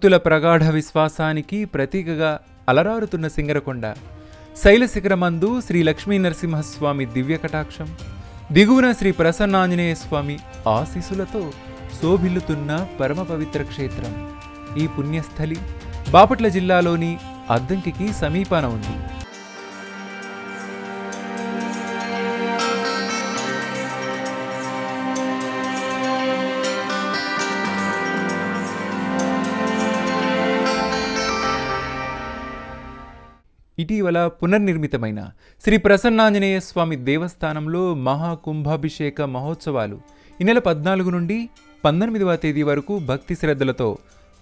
భక్తుల ప్రగాఢ విశ్వాసానికి ప్రతీకగా అలరారుతున్న సింగరకొండ. శైలశిఖరమందు శ్రీ లక్ష్మీ నరసింహస్వామి దివ్య కటాక్షం. దిగువన శ్రీ ప్రసన్నాంజనేయ స్వామి ఆశీసులతో శోభిల్లుతున్న పరమ పవిత్ర క్షేత్రం. ఈ పుణ్యస్థలి బాపట్ల జిల్లాలోని అద్దంకికి సమీపాన ఉంది. ఇటీవల పునర్నిర్మితమైన శ్రీ ప్రసన్నాంజనేయ స్వామి దేవస్థానంలో మహాకుంభాభిషేక మహోత్సవాలు ఈ నెల పద్నాలుగు నుండి పంతొమ్మిదవ తేదీ వరకు భక్తి శ్రద్ధలతో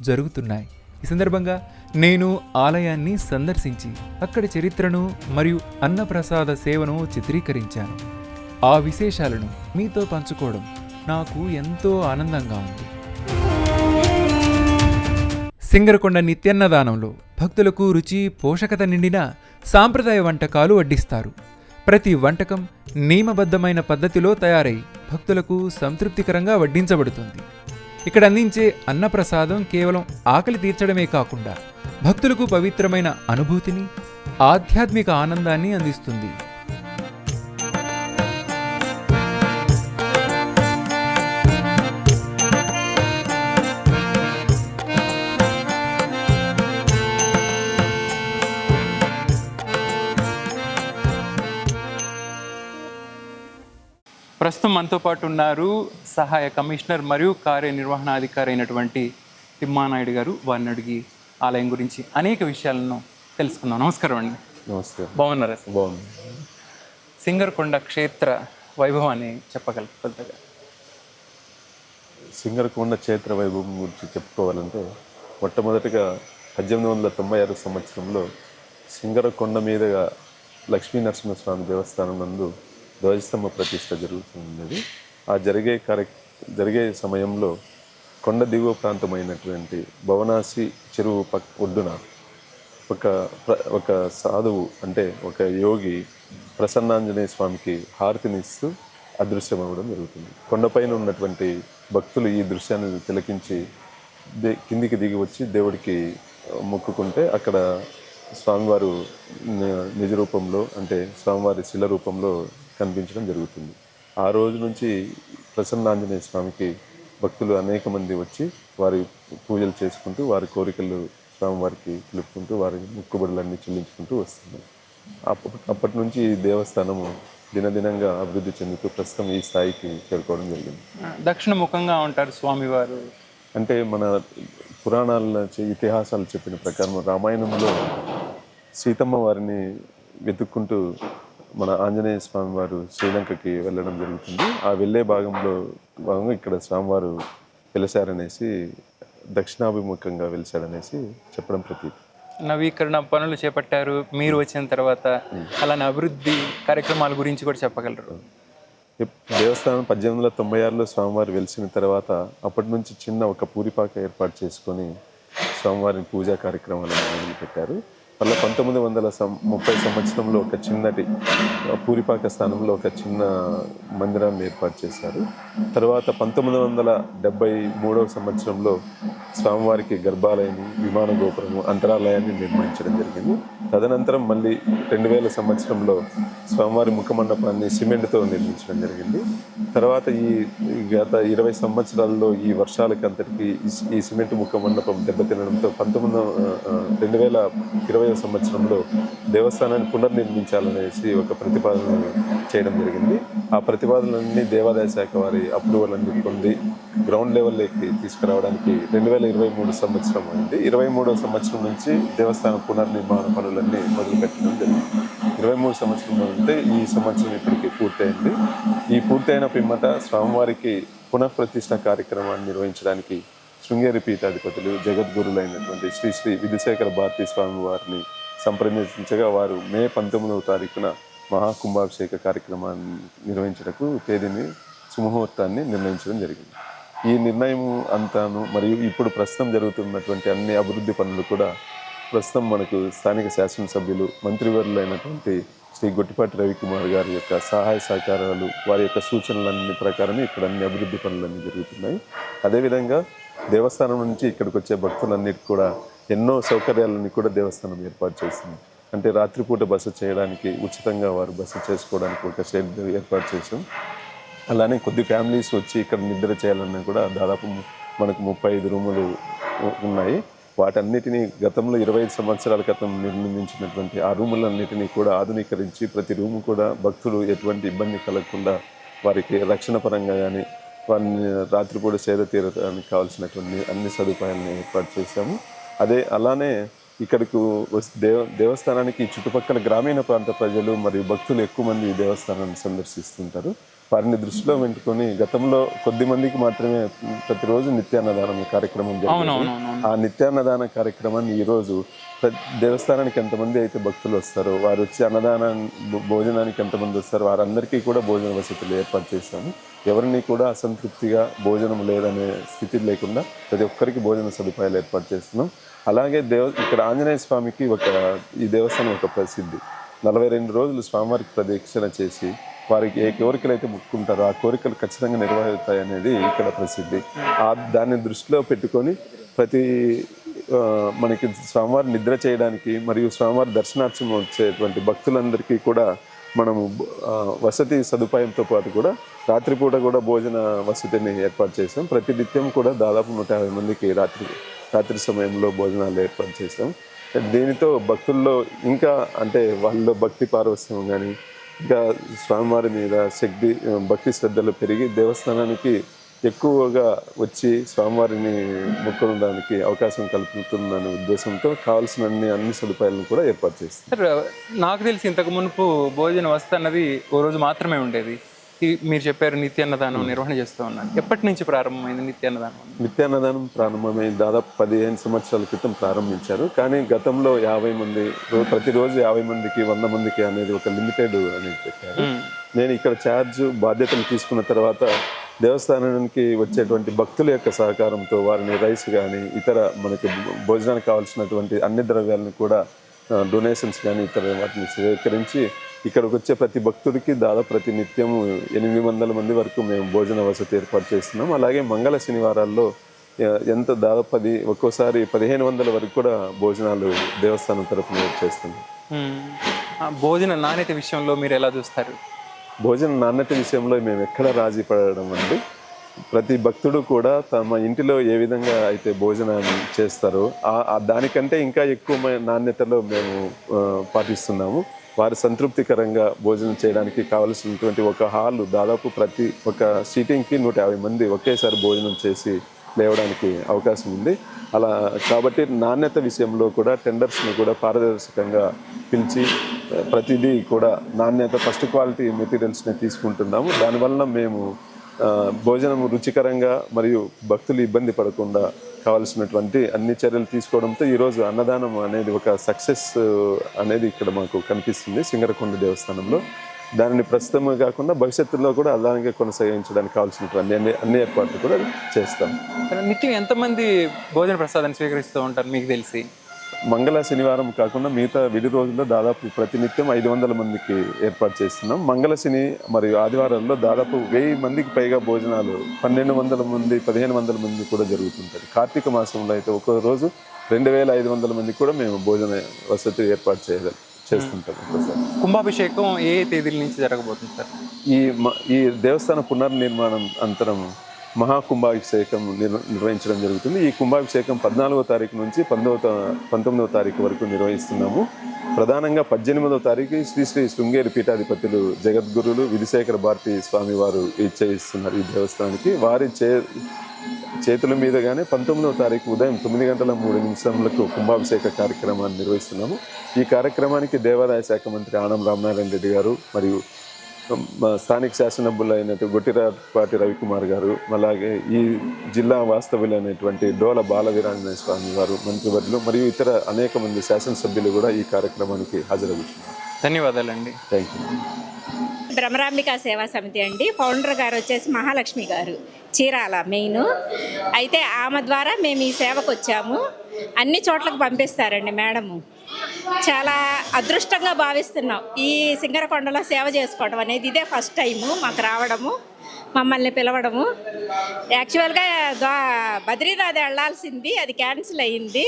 జరుగుతున్నాయి. ఈ సందర్భంగా నేను ఆలయాన్ని సందర్శించి అక్కడి చరిత్రను మరియు అన్నప్రసాద సేవను చిత్రీకరించాను. ఆ విశేషాలను మీతో పంచుకోవడం నాకు ఎంతో ఆనందంగా ఉంది. సింగరకొండ నిత్యన్నదానంలో భక్తులకు రుచి పోషకత నిండిన సాంప్రదాయ వంటకాలు వడ్డిస్తారు. ప్రతి వంటకం నియమబద్ధమైన పద్ధతిలో తయారై భక్తులకు సంతృప్తికరంగా వడ్డించబడుతుంది. ఇక్కడ అందించే అన్నప్రసాదం కేవలం ఆకలి తీర్చడమే కాకుండా భక్తులకు పవిత్రమైన అనుభూతిని ఆధ్యాత్మిక ఆనందాన్ని అందిస్తుంది. ప్రస్తుతం మనతో పాటు ఉన్నారు సహాయ కమిషనర్ మరియు కార్యనిర్వహణాధికారి అయినటువంటి తిమ్మానాయుడు గారు. వారిని అడిగి ఆలయం గురించి అనేక విషయాలను తెలుసుకుందాం. నమస్కారం అండి. నమస్తే బాగున్నారా? సార్ బాగుంది సింగరకొండ క్షేత్ర వైభవాన్ని చెప్పగలరు కొద్దిగా సింగరకొండ క్షేత్ర వైభవం గురించి చెప్పుకోవాలంటే మొట్టమొదటిగా పద్దెనిమిది వందల తొంభై ఆరు సంవత్సరంలో సింగరకొండ మీదుగా లక్ష్మీ నరసింహస్వామి దేవస్థానం నందు ధ్వజస్తంభ ప్రతిష్ట జరుగుతున్నది. ఆ జరిగే కార్య జరిగే సమయంలో కొండ దిగువ ప్రాంతమైనటువంటి భవనాసి చెరువు పక్ ఒడ్డున ఒక ఒక సాధువు అంటే ఒక యోగి ప్రసన్నాంజనేయ స్వామికి హారతినిస్తూ అదృశ్యం అవ్వడం జరుగుతుంది కొండపైన ఉన్నటువంటి భక్తులు ఈ దృశ్యాన్ని తిలకించి దే కిందికి దిగి వచ్చి దేవుడికి మొక్కుకుంటే అక్కడ స్వామివారు నిజ రూపంలో అంటే స్వామివారి శిల రూపంలో కనిపించడం జరుగుతుంది. ఆ రోజు నుంచి ప్రసన్నాంజనేయ స్వామికి భక్తులు అనేక మంది వచ్చి వారి పూజలు చేసుకుంటూ వారి కోరికలు స్వామివారికి తెలుపుకుంటూ వారి మొక్కుబడులన్నీ చెల్లించుకుంటూ వస్తున్నారు. అప్ప- అప్పటి నుంచి ఈ దేవస్థానము దినదినంగా అభివృద్ధి చెందుతూ ప్రస్తుతం ఈ స్థాయికి చేరుకోవడం జరిగింది. దక్షిణ ముఖంగా ఉంటారు స్వామివారు. అంటే మన పురాణాల ఇతిహాసాలు చెప్పిన ప్రకారం రామాయణంలో సీతమ్మ వారిని వెతుక్కుంటూ మన ఆంజనేయ స్వామి వారు శ్రీలంకకి వెళ్ళడం జరుగుతుంది. ఆ వెళ్ళే భాగంలో భాగంగా ఇక్కడ స్వామివారు వెలిశారనేసి దక్షిణాభిముఖంగా వెలిశాడనేసి చెప్పడం ప్రతీతి. నవీకరణ పనులు చేపట్టారు. మీరు వచ్చిన తర్వాత అలానే అభివృద్ధి కార్యక్రమాల గురించి కూడా చెప్పగలరు. దేవస్థానం పద్దెనిమిది వందల తొంభై ఆరులో స్వామివారు వెలిసిన తర్వాత అప్పటి నుంచి చిన్న ఒక పూరిపాక ఏర్పాటు చేసుకొని స్వామివారిని పూజా కార్యక్రమాలను మొదలుపెట్టారు. మళ్ళీ పంతొమ్మిది వందల సం ముప్పై సంవత్సరంలో ఒక చిన్నటి పూరిపాక స్థానంలో ఒక చిన్న మందిరాన్ని ఏర్పాటు చేశారు. తర్వాత పంతొమ్మిది వందల డెబ్బై మూడవ సంవత్సరంలో స్వామివారికి గర్భాలయం విమాన గోపురము అంతరాలయాన్ని నిర్మించడం జరిగింది. తదనంతరం మళ్ళీ రెండు వేల సంవత్సరంలో స్వామివారి ముఖ మండపాన్ని సిమెంట్తో నిర్మించడం జరిగింది. తర్వాత ఈ గత ఇరవై సంవత్సరాల్లో ఈ వర్షాలకి అంతటికి ఈ- ఈ సిమెంట్ ముఖ మండపం దెబ్బతినడంతో పంతొమ్మిది రెండు వేల ఇరవై సంవత్సరంలో దేవస్థానాన్ని పునర్నిర్మించాలనేసి ఒక ప్రతిపాదన చేయడం జరిగింది. ఆ ప్రతిపాదనలన్నీ దేవాదాయ శాఖ వారి అప్రూవల్ అన్ని పొంది గ్రౌండ్ లెవెల్లోకి తీసుకురావడానికి రెండు వేల ఇరవై మూడు సంవత్సరం అయింది. ఇరవై మూడవ సంవత్సరం నుంచి దేవస్థానం పునర్నిర్మాణ పనులన్నీ మొదలుపెట్టడం జరిగింది. ఇరవై మూడు సంవత్సరంలో అంటే ఈ సంవత్సరం ఇప్పటికి పూర్తయింది. ఈ పూర్తయిన పిమ్మట స్వామివారికి పునఃప్రతిష్ఠ కార్యక్రమాన్ని నిర్వహించడానికి శృంగేరి పీఠాధిపతులు జగద్గురులైనటువంటి శ్రీ శ్రీ విధుశేఖర భారతీ స్వామి వారిని సంప్రదించగా వారు మే పంతొమ్మిదవ తారీఖున మహాకుంభాభిషేక కార్యక్రమాన్ని నిర్వహించటకు తేదీని సుముహూర్తాన్ని నిర్ణయించడం జరిగింది. ఈ నిర్ణయం అంతాను మరియు ఇప్పుడు ప్రస్తుతం జరుగుతున్నటువంటి అన్ని అభివృద్ధి పనులు కూడా ప్రస్తుతం మనకు స్థానిక శాసనసభ్యులు మంత్రివర్యులైనటువంటి శ్రీ గొట్టిపాటి రవికుమార్ గారి యొక్క సహాయ సహకారాలు వారి యొక్క సూచనలన్నీ ప్రకారమే ఇక్కడ అన్ని అభివృద్ధి పనులన్నీ జరుగుతున్నాయి. అదేవిధంగా దేవస్థానం నుంచి ఇక్కడికి వచ్చే భక్తులన్నిటికీ కూడా ఎన్నో సౌకర్యాలన్నీ కూడా దేవస్థానం ఏర్పాటు చేస్తుంది అంటే రాత్రిపూట బస చేయడానికి ఉచితంగా వారు బస చేసుకోవడానికి ఒక షెడ్ ఏర్పాటు చేసాం అలానే కొద్ది ఫ్యామిలీస్ వచ్చి ఇక్కడ నిద్ర చేయాలన్నా కూడా దాదాపు మనకు ముప్పై ఐదు రూములు ఉన్నాయి. వాటన్నిటిని గతంలో ఇరవై ఐదు సంవత్సరాల క్రితం నిర్మించినటువంటి ఆ రూములన్నిటినీ కూడా ఆధునీకరించి ప్రతి రూము కూడా భక్తులు ఎటువంటి ఇబ్బంది కలగకుండా వారికి రక్షణ పరంగా కానీ వారిని రాత్రిపూట సేద తీరడానికి కావాల్సినటువంటి అన్ని సదుపాయాలను ఏర్పాటు చేశాము. అదే అలానే ఇక్కడికి వస్- దేవ దేవస్థానానికి చుట్టుపక్కల గ్రామీణ ప్రాంత ప్రజలు మరియు భక్తులు ఎక్కువ మంది దేవస్థానాన్ని సందర్శిస్తుంటారు. వారిని దృష్టిలో పెట్టుకొని గతంలో కొద్ది మందికి మాత్రమే ప్రతిరోజు నిత్యాన్నదానం కార్యక్రమం జరిగేది. అవునవునవును ఆ నిత్యాన్నదాన కార్యక్రమాన్ని ఈరోజు దేవస్థానానికి ఎంతమంది అయితే భక్తులు వస్తారో వారు వచ్చి అన్నదానం భోజనానికి ఎంతమంది వస్తారో వారందరికీ కూడా భోజన వసతులు ఏర్పాటు చేశాము. ఎవరిని కూడా అసంతృప్తిగా భోజనం లేదనే స్థితి లేకుండా ప్రతి ఒక్కరికి భోజన సదుపాయాలు ఏర్పాటు చేస్తున్నాం. అలాగే దేవ ఇక్కడ ఆంజనేయ స్వామికి ఒక ఈ దేవస్థానం ఒక ప్రసిద్ధి. నలభై రెండు రోజులు స్వామివారికి ప్రదక్షిణ చేసి వారికి ఏ కోరికలు అయితే ముక్కుంటారో ఆ కోరికలు ఖచ్చితంగా నెరవేరుతాయి అనేది ఇక్కడ ప్రసిద్ధి. ఆ దాన్ని దృష్టిలో పెట్టుకొని ప్రతి మనకి స్వామివారి నిద్ర చేయడానికి మరియు స్వామివారి దర్శనార్థం వచ్చేటువంటి భక్తులందరికీ కూడా మనము వసతి సదుపాయంతో పాటు కూడా రాత్రిపూట కూడా భోజన వసతిని ఏర్పాటు చేసాం. ప్రతి నిత్యం కూడా దాదాపు నూట యాభై మందికి రాత్రి రాత్రి సమయంలో భోజనాలు ఏర్పాటు చేసాం. దీనితో భక్తుల్లో ఇంకా అంటే వాళ్ళ భక్తి పారవస్యం కానీ ఇంకా స్వామివారి మీద శక్తి భక్తి శ్రద్ధలు పెరిగి దేవస్థానానికి ఎక్కువగా వచ్చి స్వామివారిని మొక్కడానికి అవకాశం కలుపుతుందనే ఉద్దేశంతో కావాల్సిన అన్ని అన్ని సదుపాయాలను కూడా ఏర్పాటు చేస్తారు. నాకు తెలిసి ఇంతకు మునుపు భోజన వస్తు అన్నది ఓ రోజు మాత్రమే ఉండేది. మీరు చెప్పారు నిత్యాన్నదానం నిర్వహణ చేస్తూ ఉన్నాను. ఎప్పటి నుంచి ప్రారంభమైంది నిత్యాన్నదానం నిత్యాన్నదానం ప్రారంభమై దాదాపు పదిహేను సంవత్సరాల క్రితం ప్రారంభించారు. కానీ గతంలో యాభై మంది ప్రతిరోజు యాభై మందికి వంద మందికి అనేది ఒక లిమిటెడ్ అనేది పెట్టారు. మ్మ్. నేను ఇక్కడ ఛార్జ్ బాధ్యతలు తీసుకున్న తర్వాత దేవస్థానానికి వచ్చేటువంటి భక్తుల యొక్క సహకారంతో వారిని రైస్ కానీ ఇతర మనకి భోజనానికి కావాల్సినటువంటి అన్ని ద్రవ్యాలను కూడా డొనేషన్స్ కానీ ఇతర వాటిని స్వీకరించి ఇక్కడికి వచ్చే ప్రతి భక్తుడికి దాదాపు ప్రతి నిత్యం ఎనిమిది వందల మంది వరకు మేము భోజన వసతి ఏర్పాటు చేస్తున్నాం. అలాగే మంగళ శనివారాల్లో ఎంత దాదాపు పది ఒక్కోసారి పదిహేను వందల వరకు కూడా భోజనాలు దేవస్థానం తరఫున చేస్తున్నాం. భోజన నాణ్యత విషయంలో మీరు ఎలా చూస్తారు? భోజన నాణ్యత విషయంలో మేము ఎక్కడ రాజీ పడడం అండి. ప్రతి భక్తుడు కూడా తమ ఇంటిలో ఏ విధంగా అయితే భోజనాన్ని చేస్తారో దానికంటే ఇంకా ఎక్కువ నాణ్యతలో మేము పాటిస్తున్నాము. వారు సంతృప్తికరంగా భోజనం చేయడానికి కావలసినటువంటి ఒక హాలు దాదాపు ప్రతి ఒక సీటింగ్కి నూట యాభై మంది ఒకేసారి భోజనం చేసి లేవడానికి అవకాశం ఉంది. అలా కాబట్టి నాణ్యత విషయంలో కూడా టెండర్స్ని కూడా పారదర్శకంగా పిలిచి ప్రతిదీ కూడా నాణ్యత ఫస్ట్ క్వాలిటీ మెటీరియల్స్ని తీసుకుంటున్నాము. దానివల్ల మేము భోజనం రుచికరంగా మరియు భక్తులు ఇబ్బంది పడకుండా కావాల్సినటువంటి అన్ని చర్యలు తీసుకోవడంతో ఈరోజు అన్నదానం అనేది ఒక సక్సెస్ అనేది ఇక్కడ మాకు కనిపిస్తుంది సింగరకొండ దేవస్థానంలో. దానిని ప్రస్తుతం కాకుండా భవిష్యత్తులో కూడా అలాగే కొనసాగించడానికి కావాల్సినటువంటి అన్ని అన్ని ఏర్పాట్లు కూడా చేస్తాం. నిత్యం ఎంతమంది భోజన ప్రసాదాన్ని స్వీకరిస్తూ ఉంటారు మీకు తెలిసి? మంగళ శనివారం కాకుండా మిగతా విడి రోజుల్లో దాదాపు ప్రతినిత్యం ఐదు వందల మందికి ఏర్పాటు చేస్తున్నాం. మంగళ శని మరియు ఆదివారాల్లో దాదాపు వెయ్యి మందికి పైగా భోజనాలు పన్నెండు వందల మంది పదిహేను వందల మంది కూడా జరుగుతుంటుంది కార్తీక మాసంలో అయితే ఒక్కో రోజు రెండు వేల ఐదు వందల మందికి కూడా మేము భోజన వసతి ఏర్పాటు చేయ చేస్తుంటాం. ఒక్కోసారి కుంభాభిషేకం ఏ తేదీల నుంచి జరగబోతుంది సార్? ఈ ఈ దేవస్థాన పునర్నిర్మాణం అంతరం మహాకుంభాభిషేకం నిర్వహించడం జరుగుతుంది. ఈ కుంభాభిషేకం పద్నాలుగో తారీఖు నుంచి పంతొమ్మిదవ పంతొమ్మిదవ తారీఖు వరకు నిర్వహిస్తున్నాము. ప్రధానంగా పద్దెనిమిదవ తారీఖు శ్రీ శ్రీ శృంగేరి పీఠాధిపతులు జగద్గురులు విధిశేఖర భారతి స్వామి వారు ఇచ్చేస్తున్నారు ఈ దేవస్థానానికి. వారి చే చేతుల మీదుగానే పంతొమ్మిదవ తారీఖు ఉదయం తొమ్మిది గంటల మూడు నిమిషంలకు కుంభాభిషేక కార్యక్రమాన్ని నిర్వహిస్తున్నాము. ఈ కార్యక్రమానికి దేవాదాయ శాఖ మంత్రి ఆనం రామనారాయణ రెడ్డి గారు మరియు స్థానిక శాసనసభ్యులు అయినట్టు గొట్టిరాపాటి రవికుమార్ గారు అలాగే ఈ జిల్లా వాస్తవ్యులైనటువంటి డోల బాల వీరాంజనేయ స్వామి వారు మంత్రివర్యులు మరియు ఇతర అనేక మంది శాసనసభ్యులు కూడా ఈ కార్యక్రమానికి హాజరవుతున్నారు. ధన్యవాదాలండి. థ్యాంక్ యూ భ్రమరాంబిక సేవా సమితి అండి. ఫౌండర్ గారు వచ్చేసి మహాలక్ష్మి గారు. చీరాల మెయిన్. అయితే ఆమె ద్వారా మేము ఈ సేవకు వచ్చాము అన్ని చోట్లకు పంపిస్తారండి మేడము. చాలా అదృష్టంగా భావిస్తున్నాం. ఈ సింగరకొండలో సేవ చేసుకోవడం అనేది ఇదే ఫస్ట్ టైము మాకు రావడము మమ్మల్ని పిలవడము. యాక్చువల్గా బద్రీనాథ్ వెళ్ళాల్సింది అది క్యాన్సిల్ అయ్యింది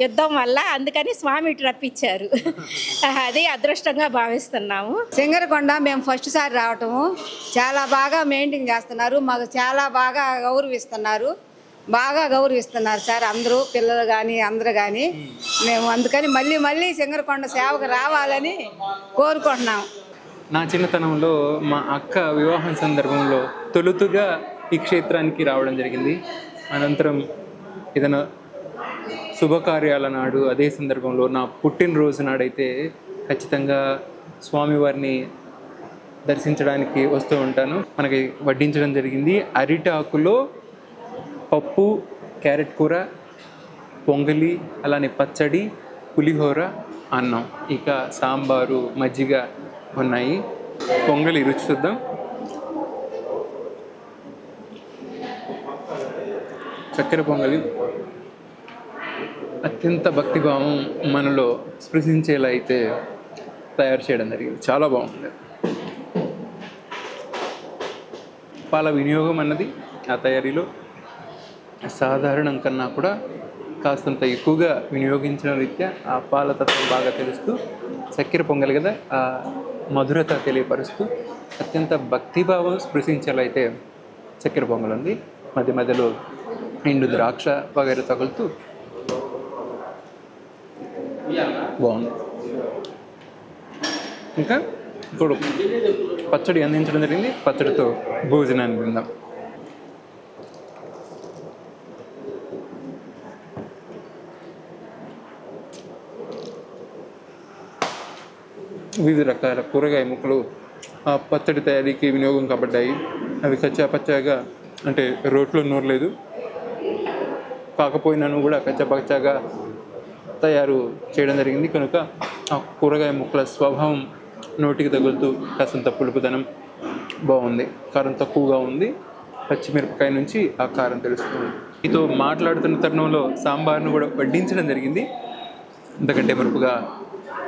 యుద్ధం వల్ల అందుకని స్వామి ఇటు రప్పించారు. అది అదృష్టంగా భావిస్తున్నాము. సింగరకొండ మేము ఫస్ట్ సారి రావటము. చాలా బాగా మెయింటైన్ చేస్తున్నారు మాకు చాలా బాగా గౌరవిస్తున్నారు. బాగా గౌరవిస్తున్నారు సార్ అందరూ పిల్లలు కానీ అందరూ కానీ మేము అందుకని మళ్ళీ మళ్ళీ సింగరకొండ సేవకు రావాలని కోరుకుంటున్నాం. నా చిన్నతనంలో మా అక్క వివాహం సందర్భంలో తొలుతుగా ఈ క్షేత్రానికి రావడం జరిగింది. అనంతరం ఏదైనా శుభకార్యాల నాడు అదే సందర్భంలో నా పుట్టినరోజు నాడైతే ఖచ్చితంగా స్వామివారిని దర్శించడానికి వస్తూ ఉంటాను. మనకి వడ్డించడం జరిగింది. అరిటాకులో పప్పు క్యారెట్ కూర పొంగలి అలానే పచ్చడి పులిహోర అన్నం. ఇక సాంబారు మజ్జిగ ఉన్నాయి. పొంగలి రుచి చూద్దాం. చక్కెర పొంగలి. అత్యంత భక్తిభావం మనలో స్పృశించేలా అయితే తయారు చేయడం జరిగింది. చాలా బాగుంది. పాల వినియోగం అన్నది ఆ తయారీలో సాధారణం కన్నా కూడా కాస్తంత ఎక్కువగా వినియోగించిన రీత్యా ఆ పాలతత్వం బాగా తెలుస్తూ చక్కెర పొంగలి కదా ఆ మధురత తెలియపరుస్తూ అత్యంత భక్తిభావం స్పృశించేలా అయితే చక్కెర పొంగల్ ఉంది. మధ్య మధ్యలో ఎండు ద్రాక్ష వగైరా తగులుతూ బాగుంది. ఇంకా ఇప్పుడు పచ్చడి అందించడం జరిగింది. పచ్చడితో భోజనాన్ని తిందాం. వివిధ రకాల కూరగాయ ముక్కలు ఆ పచ్చడి తయారీకి వినియోగం కాబడ్డాయి. అవి కచ్చా పచ్చాగా అంటే రోట్లో నూరలేదు. కాకపోయినాను కూడా కచ్చా పచ్చాగా తయారు చేయడం జరిగింది. కనుక ఆ కూరగాయ ముక్కల స్వభావం నోటికి తగులుతూ కాసంత పులుపుదనం బాగుంది. కారం తక్కువగా ఉంది. పచ్చిమిరపకాయ నుంచి ఆ కారం తెలుస్తుంది. మీతో మాట్లాడుతున్న తరుణంలో సాంబార్ను కూడా వడ్డించడం జరిగింది. ఎందుకంటే మరుపుగా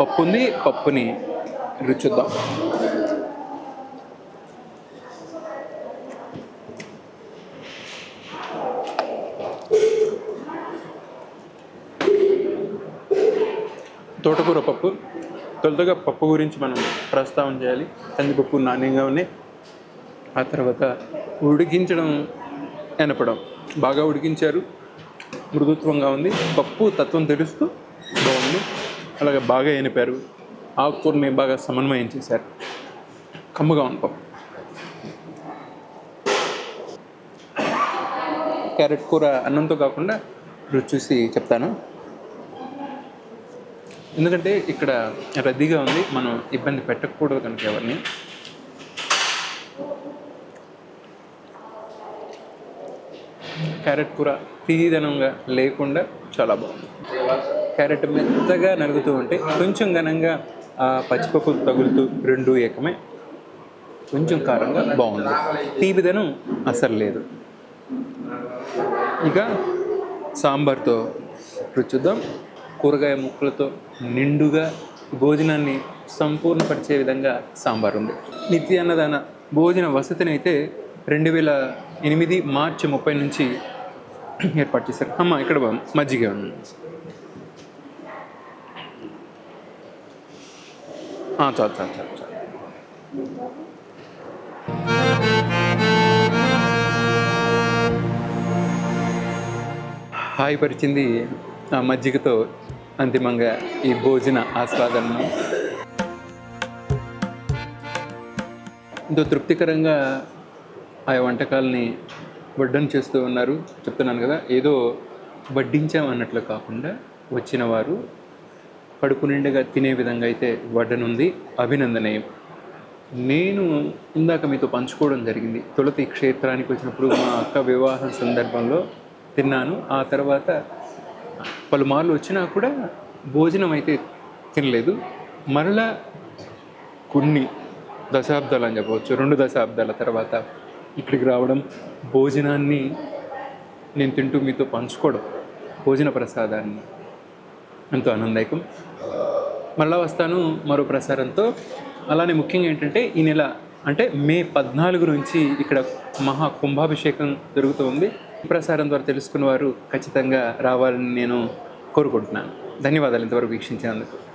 పప్పు ఉంది పప్పుని రుచుద్దాం తోటకూర పప్పు. తొలుతగా పప్పు గురించి మనం ప్రస్తావన చేయాలి. కందిపప్పు నాణ్యంగా ఉన్నాయి. ఆ తర్వాత ఉడికించడం ఎనపడం. బాగా ఉడికించారు. మృదుత్వంగా ఉంది. పప్పు తత్వం తెలుస్తూ బాగుంది. అలాగే బాగా ఎనిపారు. ఆకుకూరని బాగా సమన్వయం చేశారు. కమ్మగా ఉంటాం క్యారెట్ కూర అన్నంతో కాకుండా రుచి చూసి చెప్తాను. ఎందుకంటే ఇక్కడ రద్దీగా ఉంది మనం ఇబ్బంది పెట్టకూడదు కనుక ఎవరిని. క్యారెట్ కూర తీదనంగా లేకుండా చాలా బాగుంది. క్యారెట్ మెత్తగా నలుగుతూ ఉంటే కొంచెం ఘనంగా ఆ పచ్చిపప్పు తగులుతూ రెండు ఏకమే. కొంచెం కారంగా బాగుంది. తీపిదనం అసలు లేదు. ఇక సాంబార్తో రుచుద్దాం కూరగాయ ముక్కలతో నిండుగా భోజనాన్ని సంపూర్ణపరిచే విధంగా సాంబార్ ఉంది. నిత్య అన్నదాన భోజన వసతిని అయితే రెండు వేల ఎనిమిది మార్చి ముప్పై నుంచి ఏర్పాటు చేశారు. అమ్మ ఇక్కడ మజ్జిగ మజ్జిగ ఉంది ఆ, చాలు చాలు చాలు చాలు. హాయిపరిచింది ఆ మజ్జిగతో అంతిమంగా ఈ భోజన ఆస్వాదనను. ఎంతో తృప్తికరంగా ఆ వంటకాలని వడ్డన చేస్తూ ఉన్నారు. చెప్తున్నాను కదా ఏదో వడ్డించాం అన్నట్లు కాకుండా వచ్చిన వారు కడుపు నిండుగా తినే విధంగా అయితే వడ్డనుంది. అభినందనీయం నేను ఇందాక మీతో పంచుకోవడం జరిగింది. తులతి క్షేత్రానికి వచ్చినప్పుడు మా అక్క వివాహం సందర్భంలో తిన్నాను. ఆ తర్వాత పలుమార్లు వచ్చినా కూడా భోజనం అయితే తినలేదు. మరలా కొన్ని దశాబ్దాలు అని చెప్పవచ్చు రెండు దశాబ్దాల తర్వాత ఇక్కడికి రావడం భోజనాన్ని నేను తింటూ మీతో పంచుకోవడం భోజన ప్రసాదాన్ని ఎంతో ఆనందాయకం మళ్ళా వస్తాను మరో ప్రసారంతో. అలానే ముఖ్యంగా ఏంటంటే ఈ నెల అంటే మే పద్నాలుగు నుంచి ఇక్కడ మహా కుంభాభిషేకం జరుగుతుంది ప్రసారం ద్వారా తెలుసుకున్న వారు ఖచ్చితంగా రావాలని నేను కోరుకుంటున్నాను. ధన్యవాదాలు ఇంతవరకు వీక్షించినందుకు.